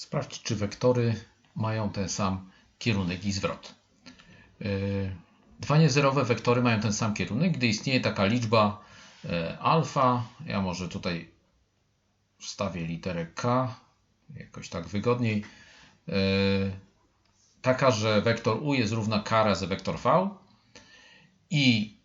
Sprawdź, czy wektory mają ten sam kierunek i zwrot. Yy, Dwa niezerowe wektory mają ten sam kierunek, gdy istnieje taka liczba e, alfa. Ja może tutaj wstawię literę K, jakoś tak wygodniej. E, taka, że wektor U jest równa K razy wektor V. I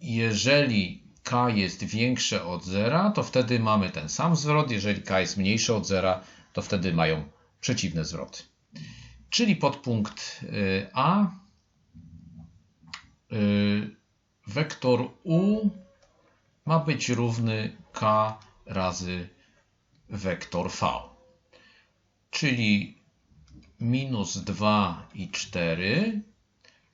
jeżeli K jest większe od zera, to wtedy mamy ten sam zwrot. Jeżeli K jest mniejsze od zera, to wtedy mają przeciwne zwroty. Czyli podpunkt e, A Y, wektor u ma być równy k razy wektor v. Czyli minus 2 i 4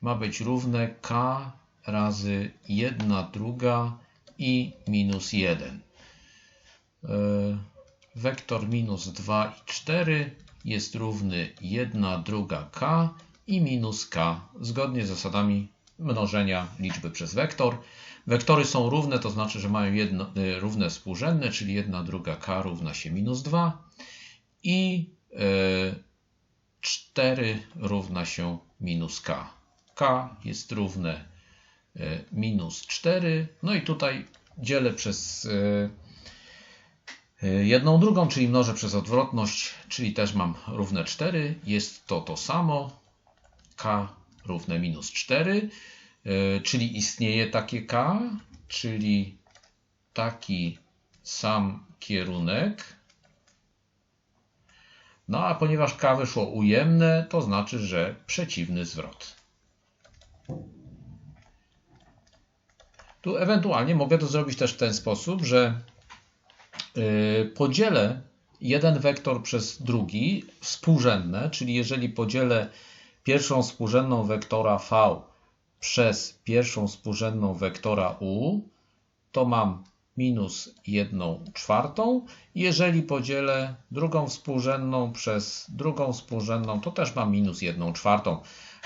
ma być równe k razy 1 druga i minus 1. Y, wektor minus 2 i 4 jest równy 1 druga k i minus k zgodnie z zasadami mnożenia liczby przez wektor. Wektory są równe, to znaczy, że mają jedno, y, równe współrzędne, czyli 1 druga k równa się minus 2 i 4 y, równa się minus k. k jest równe y, minus 4. No i tutaj dzielę przez jedną drugą, czyli mnożę przez odwrotność, czyli też mam równe 4. Jest to to samo. k równe minus 4, e, czyli istnieje takie k, czyli taki sam kierunek. No a ponieważ k wyszło ujemne, to znaczy, że przeciwny zwrot. Tu ewentualnie mogę to zrobić też w ten sposób, że e, podzielę jeden wektor przez drugi współrzędne, czyli jeżeli podzielę pierwszą współrzędną wektora v przez pierwszą współrzędną wektora u, to mam minus 1 czwartą. Jeżeli podzielę drugą współrzędną przez drugą współrzędną, to też mam minus 1 czwartą.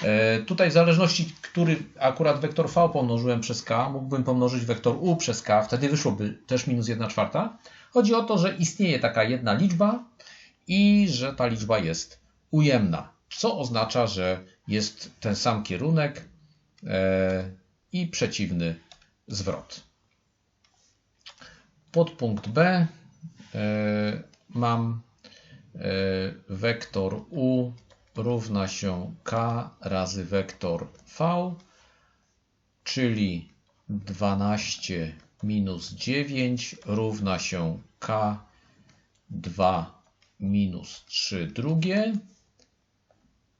E, tutaj w zależności, który akurat wektor v pomnożyłem przez k, mógłbym pomnożyć wektor u przez k, wtedy wyszłoby też minus 1 czwarta. Chodzi o to, że istnieje taka jedna liczba i że ta liczba jest ujemna co oznacza, że jest ten sam kierunek e, i przeciwny zwrot. Podpunkt B e, mam e, wektor u równa się k razy wektor v, czyli 12 minus 9 równa się k 2 minus 3 drugie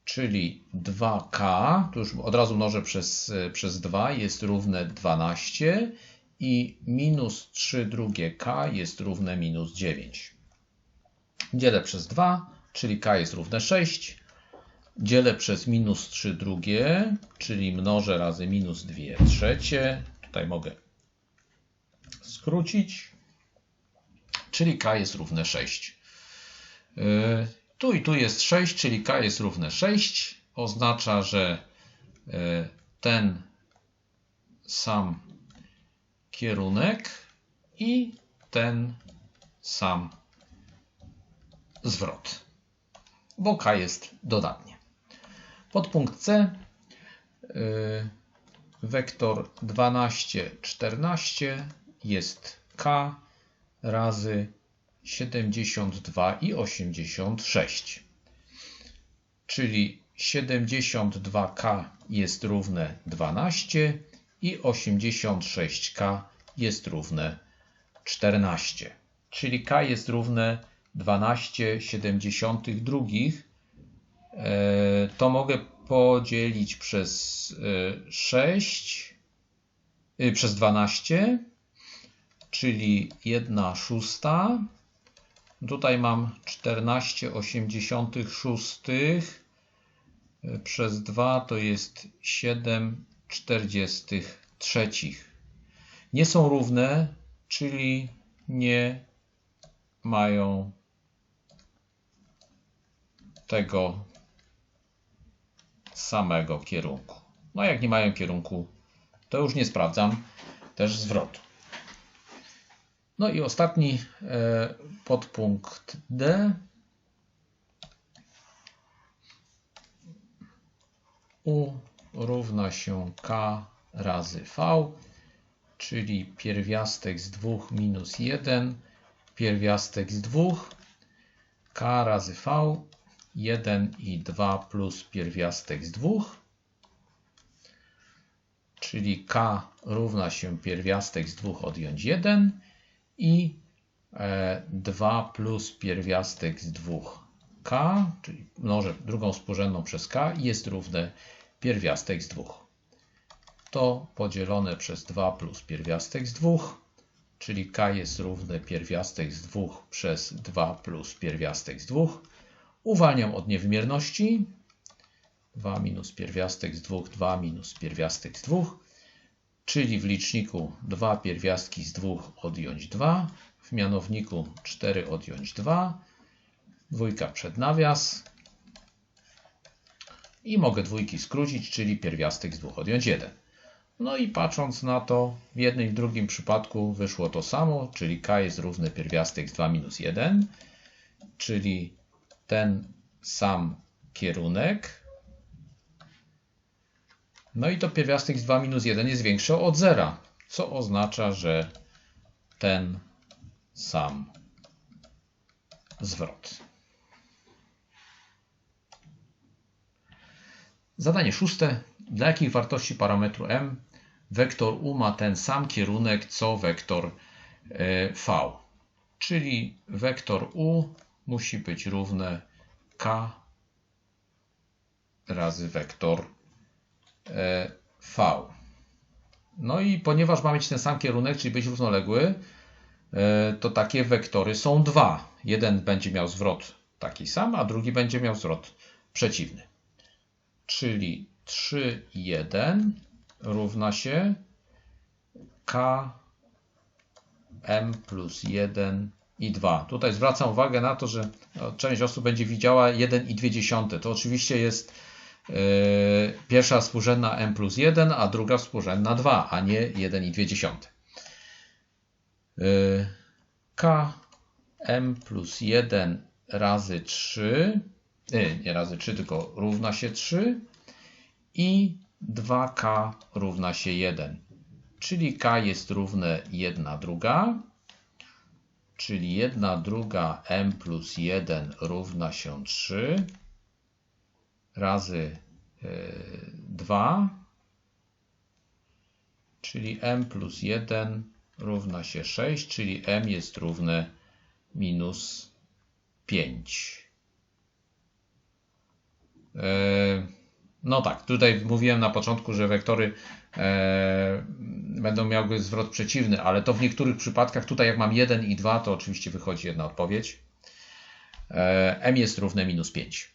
czyli 2k, tu już od razu mnożę przez, przez 2, jest równe 12 i minus 3 drugie k jest równe minus 9. Dzielę przez 2, czyli k jest równe 6. Dzielę przez minus 3 drugie, czyli mnożę razy minus 2 trzecie. Tutaj mogę skrócić, czyli k jest równe 6. Tu i tu jest 6, czyli k jest równe 6. Oznacza, że e, ten sam kierunek i ten sam zwrot, bo k jest dodatnie. Podpunkt C e, wektor 12, 14 jest k razy 72 i 86. Czyli 72k jest równe 12 i 86k jest równe 14. Czyli k jest równe 12 72. E, to mogę podzielić przez 6 e, e, przez 12, czyli 1 szósta Tutaj mam 14,86 przez 2 to jest 43. Nie są równe, czyli nie mają tego samego kierunku. No jak nie mają kierunku, to już nie sprawdzam też zwrotu. No i ostatni e, podpunkt D. U równa się K razy V, czyli pierwiastek z 2 minus 1, pierwiastek z 2, K razy V, 1 i 2 plus pierwiastek z 2, czyli K równa się pierwiastek z 2 odjąć 1 i 2 plus pierwiastek z 2k, czyli mnożę drugą współrzędną przez k jest równe pierwiastek z 2. To podzielone przez 2 plus pierwiastek z 2, czyli k jest równe pierwiastek z 2 przez 2 plus pierwiastek z 2. Uwalniam od niewymierności. 2 minus pierwiastek z 2, 2 minus pierwiastek z 2, czyli w liczniku 2 pierwiastki z 2 odjąć 2, w mianowniku 4 odjąć 2, dwójka przed nawias i mogę dwójki skrócić, czyli pierwiastek z 2 odjąć 1. No i patrząc na to, w jednym i w drugim przypadku wyszło to samo, czyli k jest równy pierwiastek z 2 minus 1, czyli ten sam kierunek. No i to pierwiastek z 2 minus 1 jest większy od 0, co oznacza, że ten sam zwrot. Zadanie szóste. Dla jakich wartości parametru m wektor u ma ten sam kierunek co wektor e, v? Czyli wektor u musi być równe k razy wektor e, v. No i ponieważ ma mieć ten sam kierunek, czyli być równoległy, E, to takie wektory są dwa. Jeden będzie miał zwrot taki sam, a drugi będzie miał zwrot przeciwny. Czyli 3, 1 równa się k m plus 1 i 2. Tutaj zwracam uwagę na to, że no, część osób będzie widziała 1 i 2 dziesiąte. To oczywiście jest yy, pierwsza współrzędna m plus 1, a druga współrzędna 2, a nie 1 i 2 dziesiąte. Y, k m plus 1 razy 3, y, nie razy 3, tylko równa się 3 i 2k równa się 1. Czyli k jest równe 1 druga, czyli 1 druga m plus 1 równa się 3 razy 2, y, czyli m plus 1 równa się 6, czyli m jest równe minus 5. E, no tak, tutaj mówiłem na początku, że wektory e, będą miały zwrot przeciwny, ale to w niektórych przypadkach, tutaj jak mam 1 i 2, to oczywiście wychodzi jedna odpowiedź. E, m jest równe minus 5.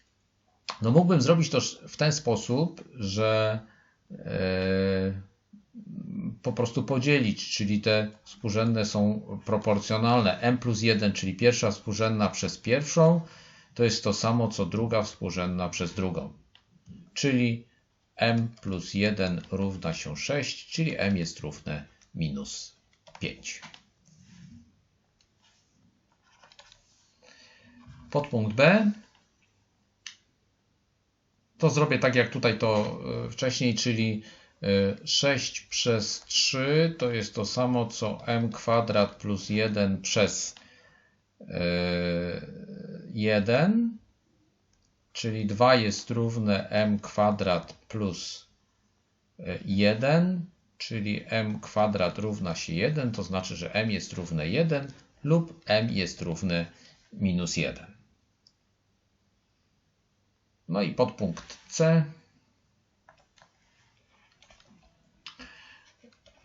No mógłbym zrobić to w ten sposób, że po prostu podzielić, czyli te współrzędne są proporcjonalne. m plus 1, czyli pierwsza współrzędna przez pierwszą, to jest to samo co druga współrzędna przez drugą. Czyli m plus 1 równa się 6, czyli m jest równe minus 5. Podpunkt B. To zrobię tak jak tutaj to e, wcześniej, czyli 6 przez 3 to jest to samo co m kwadrat plus 1 przez 1, e, czyli 2 jest równe m kwadrat plus 1, e, czyli m kwadrat równa się 1, to znaczy, że m jest równe 1 lub m jest równe minus 1. No i podpunkt C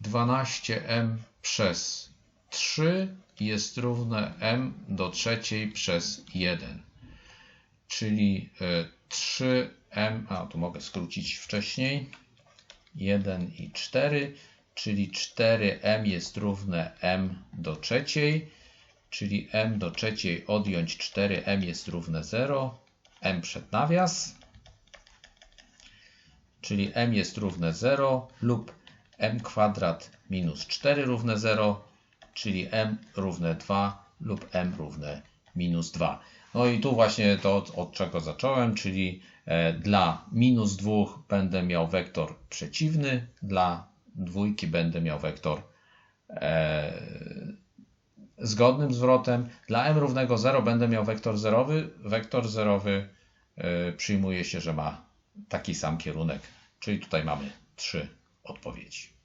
12m przez 3 jest równe m do trzeciej przez 1. Czyli 3m, e, a tu mogę skrócić wcześniej, 1 i 4, czyli 4m jest równe m do trzeciej, czyli m do trzeciej odjąć 4m jest równe 0, m przed nawias, czyli m jest równe 0 lub m kwadrat minus 4 równe 0, czyli m równe 2 lub m równe minus 2. No i tu właśnie to, od, czego zacząłem, czyli e, dla minus 2 będę miał wektor przeciwny, dla dwójki będę miał wektor e, zgodnym zwrotem. Dla m równego 0 będę miał wektor zerowy. Wektor zerowy e, przyjmuje się, że ma taki sam kierunek, czyli tutaj mamy trzy odpowiedzi.